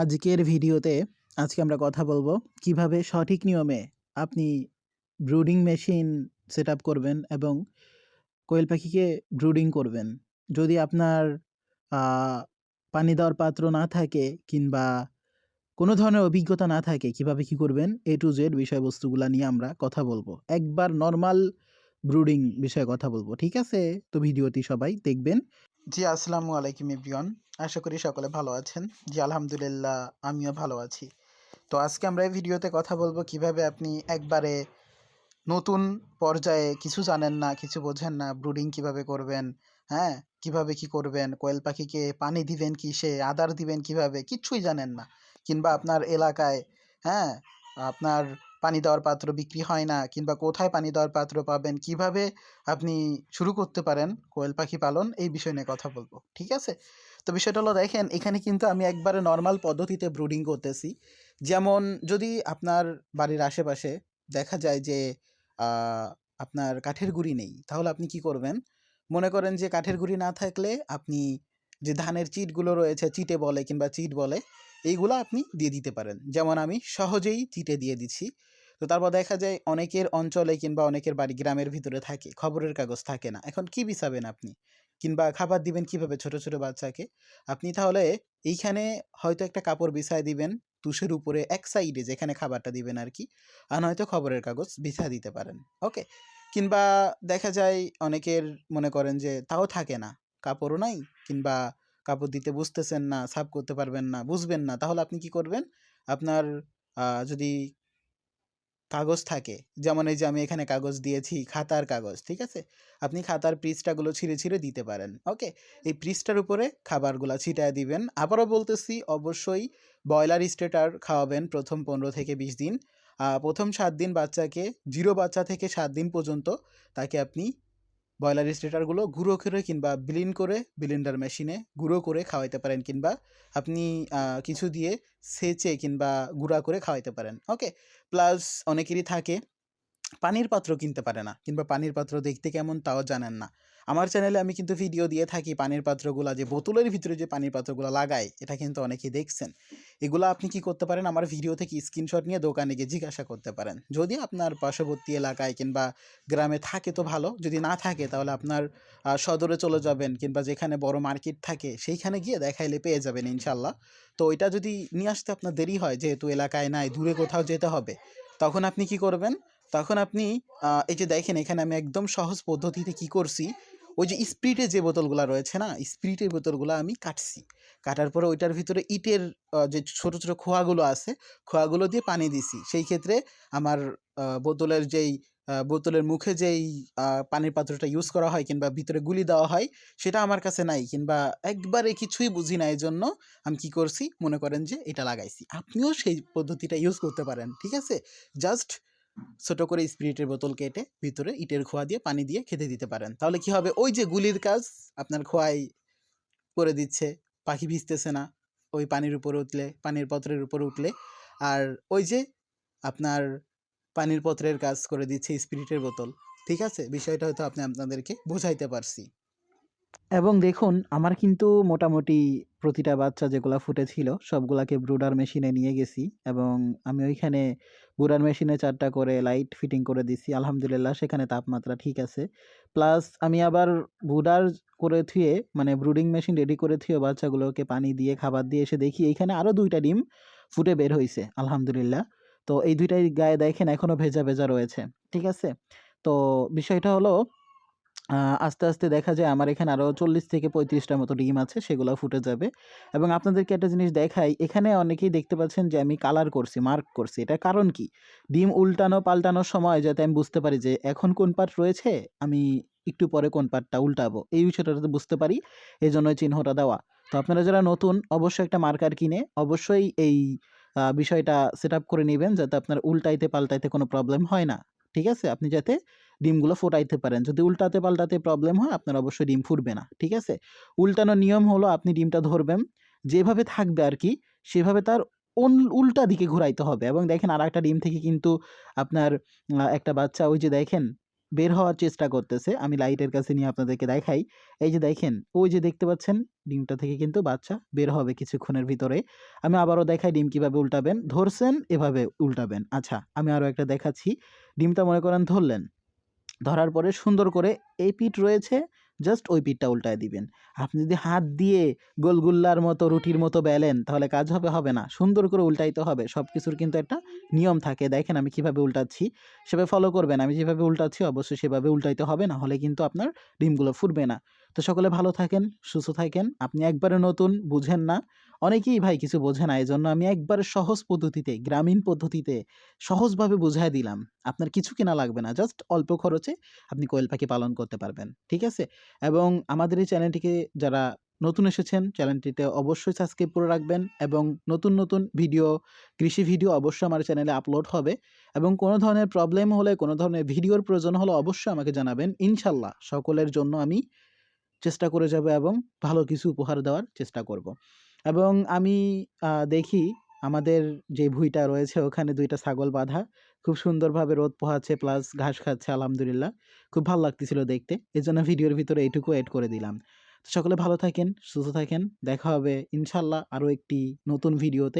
আজকের ভিডিওতে আজকে আমরা কথা বলব কীভাবে সঠিক নিয়মে আপনি ব্রুডিং মেশিন সেট করবেন এবং কোয়েল পাখিকে ব্রুডিং করবেন। যদি আপনার পানি দেওয়ার পাত্র না থাকে কিংবা কোনো ধরনের অভিজ্ঞতা না থাকে কীভাবে কি করবেন এ টু জেড বিষয়বস্তুগুলা নিয়ে আমরা কথা বলব। একবার নর্মাল ব্রুডিং বিষয়ে কথা বলব, ঠিক আছে? তো ভিডিওটি সবাই দেখবেন। জি, আসসালামু আলাইকুম এভরিওয়ান। আশা করি সকলে ভালো আছেন। জি, আলহামদুলিল্লাহ, আমিও ভালো আছি। তো আজকে আমরা এই ভিডিওতে কথা বলব কীভাবে আপনি একবারে নতুন পর্যায়ে কিছু জানেন না, কিছু বোঝেন না, ব্রুডিং কীভাবে করবেন হ্যাঁ কীভাবে কি করবেন, কোয়েল পাখিকে পানি দিবেন কি সে আদার দিবেন কীভাবে কিচ্ছুই জানেন না। কিংবা আপনার এলাকায় হ্যাঁ আপনার পানি দেওয়ার পাত্র বিক্রি হয় না কিংবা কোথায় পানি দেওয়ার পাত্র পাবেন, কীভাবে আপনি শুরু করতে পারেন কোয়েল পাখি পালন, এই বিষয় নিয়ে কথা বলব, ঠিক আছে? তো বিষয়টা হলো দেখেন, এখানে কিন্তু আমি একবারে নর্মাল পদ্ধতিতে ব্রুডিং করতেছি। যেমন যদি আপনার বাড়ির আশেপাশে দেখা যায় যে আপনার কাঠের গুঁড়ি নেই, তাহলে আপনি কি করবেন? মনে করেন যে কাঠের গুঁড়ি না থাকলে আপনি যে ধানের চিটগুলো রয়েছে, চিটে বলে কিংবা চিট বলে, এইগুলো আপনি দিয়ে দিতে পারেন। যেমন আমি সহজেই চিটে দিয়ে দিচ্ছি। তো তারপর দেখা যায় অনেকের অঞ্চলে কিংবা অনেকের বাড়ি গ্রামের ভিতরে থাকে, খবরের কাগজ থাকে না। এখন কি বিছাবেন আপনি? কিংবা খাবার দিবেন কীভাবে ছোট ছোট বাচ্চাকে? আপনি তাহলে এইখানে হয়তো একটা কাপড় বিছায় দিবেন, তুষের উপরে এক সাইডে যেখানে খাবারটা দিবেন আর কি, আর নয়তো খবরের কাগজ বিছা দিতে পারেন। ওকে? কিংবা দেখা যায় অনেকের মনে করেন যে তাও থাকে না, কাপড়ও নাই, কিংবা কাপড় দিতে বুঝতেছেন না, সাফ করতে পারবেন না, বুঝবেন না, তাহলে আপনি কি করবেন? আপনার যদি কাগজ থাকে। যেমন এই যে আমি এখানে কাগজ দিয়েছি, খাতার কাগজ, ঠিক আছে? আপনি খাতার পৃষ্ঠাগুলো ছিঁড়ে ছিঁড়ে দিতে পারেন, ওকে? এই পৃষ্ঠার উপরে খাবারগুলো ছিটায় দিবেন। আবারও বলতেছি, অবশ্যই ব্রয়লার স্টেটার খাওয়াবেন প্রথম পনেরো থেকে বিশ দিন। প্রথম সাত দিন বাচ্চাকে, জিরো বাচ্চা থেকে সাত দিন পর্যন্ত তাকে আপনি ব্রয়লার স্টেটারগুলো গুঁড়ো করে কিংবা বিলিন করে বিলিন্ডার মেশিনে গুঁড়ো করে খাওয়াইতে পারেন কিংবা আপনি কিছু দিয়ে সেচে কিংবা গুঁড়া করে খাওয়াইতে পারেন। ওকে প্লাস অনেকেরই থাকে পানির পাত্র কিনতে পারে না কিংবা পানির পাত্র দেখতে কেমন তাও জানেন না। আমার চ্যানেলে আমি কিন্তু ভিডিও দিয়ে থাকি পানির পাত্রগুলো, যে বোতলের ভিতরে যে পানির পাত্রগুলো লাগায় এটা কিন্তু অনেকেই দেখছেন। এগুলো আপনি কি করতে পারেন? আমার ভিডিও থেকে স্ক্রিনশট নিয়ে দোকানে গিয়ে জিজ্ঞাসা করতে পারেন। যদি আপনার পার্শ্ববর্তী এলাকায় কিংবা গ্রামে থাকে তো ভালো, যদি না থাকে তাহলে আপনার সদরে চলে যাবেন কিংবা যেখানে বড় মার্কেট থাকে, সেইখানে গিয়ে দেখাইলে পেয়ে যাবেন ইনশাল্লাহ তো ওইটা যদি নিয়ে আসতে আপনার দেরি হয়, যেহেতু এলাকায় নাই, দূরে কোথাও যেতে হবে, তখন আপনি কি করবেন? তখন আপনি এই যে দেখেন এখানে আমি একদম সহজ পদ্ধতিতে কি করছি, ওই যে স্প্রিটের যে বোতলগুলো রয়েছে না স্প্রিটের বোতলগুলো আমি কাটছি। কাটার পরে ওইটার ভিতরে ইটের যে ছোট ছোট খোয়াগুলো আছে, খোয়াগুলো দিয়ে পানি দিছি। সেই ক্ষেত্রে আমার বোতলের যেই বোতলের মুখে যেই পানির পাত্রটা ইউজ করা হয় কিংবা ভিতরে গুলি দেওয়া হয়, সেটা আমার কাছে নাই কিংবা একবারে কিছুই বুঝি না এই জন্য আমি কি করছি, মনে করেন যে এটা লাগাইছি। আপনিও সেই পদ্ধতিটা ইউজ করতে পারেন, ঠিক আছে? জাস্ট ছোট করে স্পিরিটের বোতল কেটে ভিতরে ইটের খোয়া দিয়ে পানি দিয়ে খেতে দিতে পারেন। তাহলে কি হবে? ওই যে গুলির কাজ আপনার খোয়াই করে দিচ্ছে, পাখি ভিজতেছে না, ওই পানির উপরে উঠলে, পানির পত্রের উপরে উঠলে, আর ওই যে আপনার পানির পত্রের কাজ করে দিচ্ছে স্পিরিটের বোতল। ঠিক আছে? বিষয়টা হয়তো আপনি আপনাদেরকে বোঝাইতে পারছি। এবং দেখুন, আমার কিন্তু মোটামুটি প্রতিটা বাচ্চা যেগুলা ফুটেছিল, সবগুলাকে ব্রুডার মেশিনে নিয়ে গেছি এবং আমি ওইখানে ব্রুডার মেশিনে চারটা করে লাইট ফিটিং করে দিছি। আলহামদুলিল্লাহ, সেখানে তাপমাত্রা ঠিক আছে। প্লাস আমি আবার ব্রুডার করে থুয়ে মানে ব্রুডিং মেশিন রেডি করে থুয়ে বাচ্চাগুলোকে পানি দিয়ে, খাবার দিয়ে এসে দেখি এইখানে আরও দুইটা ডিম ফুটে বের হয়েছে আলহামদুলিল্লাহ। তো এই দুইটাই গায়ে দেখেন এখনও ভেজা ভেজা রয়েছে, ঠিক আছে? তো বিষয়টা হলো আস্তে আস্তে দেখা যায় আমার এখানে আরও চল্লিশ থেকে পঁয়ত্রিশটার মতো ডিম আছে, সেগুলো ফুটে যাবে। এবং আপনাদেরকে একটা জিনিস দেখাই, এখানে অনেকেই দেখতে পাচ্ছেন যে আমি কালার করছি, মার্ক করছি। এটা কারণ কি? ডিম উল্টানো পাল্টানোর সময় যাতে আমি বুঝতে পারি যে এখন কোন পার্ট রয়েছে, আমি একটু পরে কোন পার্টটা উল্টাবো। এই বিষয়টা যাতে বুঝতে পারি এই জন্য চিহ্নটা দেওয়া। তো আপনারা যারা নতুন, অবশ্যই একটা মার্কার কিনে, অবশ্যই এই বিষয়টা সেট করে নেবেন, যাতে আপনার উল্টাইতে, পাল্টাইতে কোনো প্রবলেম হয় না। ঠিক আছে? আপনি যাতে ডিমগুলো ফোটাইতে পারেন। যদি উল্টাতে পাল্টাতে প্রবলেম হয়, আপনার অবশ্যই ডিম ফুটবে না, ঠিক আছে? উল্টানোর নিয়ম হলো আপনি ডিমটা ধরবেন, যেভাবে থাকবে আর কি সেভাবে তার উল্টা দিকে ঘুরাইতে হবে। এবং দেখেন আর একটা ডিম থেকে কিন্তু আপনার একটা বাচ্চা ওই যে দেখেন বের হওয়ার চেষ্টা করতেছে। আমি লাইটের কাছে নিয়ে আপনাদেরকে দেখাই। এই যে দেখেন, ওই যে দেখতে পাচ্ছেন, ডিমটা থেকে কিন্তু বাচ্চা বের হবে কিছুক্ষণের ভিতরে। আমি আবারও দেখাই ডিম কীভাবে উল্টাবেন। ধরছেন, এভাবে উল্টাবেন। আচ্ছা আমি আরও একটা দেখাচ্ছি। ডিমটা মনে করেন ধরলেন। ধরার পরে সুন্দর করে এই পিঠ রয়েছে। জাস্ট ওই পিঠটা উল্টায় দিবেন। আপনি যদি হাত দিয়ে গোলগুল্লার মতো, রুটির মতো বেলেন, তাহলে কাজ হবে হবে না। সুন্দর করে উল্টাইতে হবে। সব কিছুর কিন্তু একটা নিয়ম থাকে। দেখেন আমি কীভাবে উল্টাচ্ছি। সেভাবে ফলো করবেন। আমি যেভাবে উল্টাচ্ছি, অবশ্যই সেভাবে উল্টাইতে হবে। না হলে কিন্তু আপনার ডিমগুলো ফুটবে না। তো সকলে ভালো থাকেন, সুস্থ থাকেন। আপনি একবারে নতুন, বুঝেন না। অনেকেই ভাই কিছু বোঝে না এই জন্য আমি একবারে সহজ পদ্ধতিতে, গ্রামীণ পদ্ধতিতে সহজভাবে বুঝাই দিলাম। আপনার কিছু কেনা লাগবে না জাস্ট অল্প খরচে আপনি কোয়েল পাখি পালন করতে পারবেন, ঠিক আছে? এবং আমাদের এই চ্যানেলটিকে যারা নতুন এসেছেন, চ্যানেলটিতে অবশ্যই সাবস্ক্রাইব করে রাখবেন এবং নতুন নতুন ভিডিও, কৃষি ভিডিও অবশ্যই আমার চ্যানেলে আপলোড হবে। এবং কোনো ধরনের প্রবলেম হলে, কোনো ধরনের ভিডিওর প্রয়োজন হলে অবশ্যই আমাকে জানাবেন। ইনশাল্লাহ, সকলের জন্য আমি চেষ্টা করে যাব এবং ভালো কিছু উপহার দেওয়ার চেষ্টা করব। এবং আমি দেখি আমাদের যে ভুঁইটা রয়েছে ওখানে দুইটা ছাগল বাঁধা। খুব সুন্দরভাবে রোদ পোহাচ্ছে প্লাস ঘাস খাচ্ছে, আলহামদুলিল্লাহ। খুব ভালো লাগতেছিল দেখতে। এই জন্য ভিডিওর ভিতরে এইটুকু অ্যাড করে দিলাম। সকলে ভালো থাকেন, সুস্থ থাকেন। দেখা হবে ইনশাল্লাহ আরও একটি নতুন ভিডিওতে।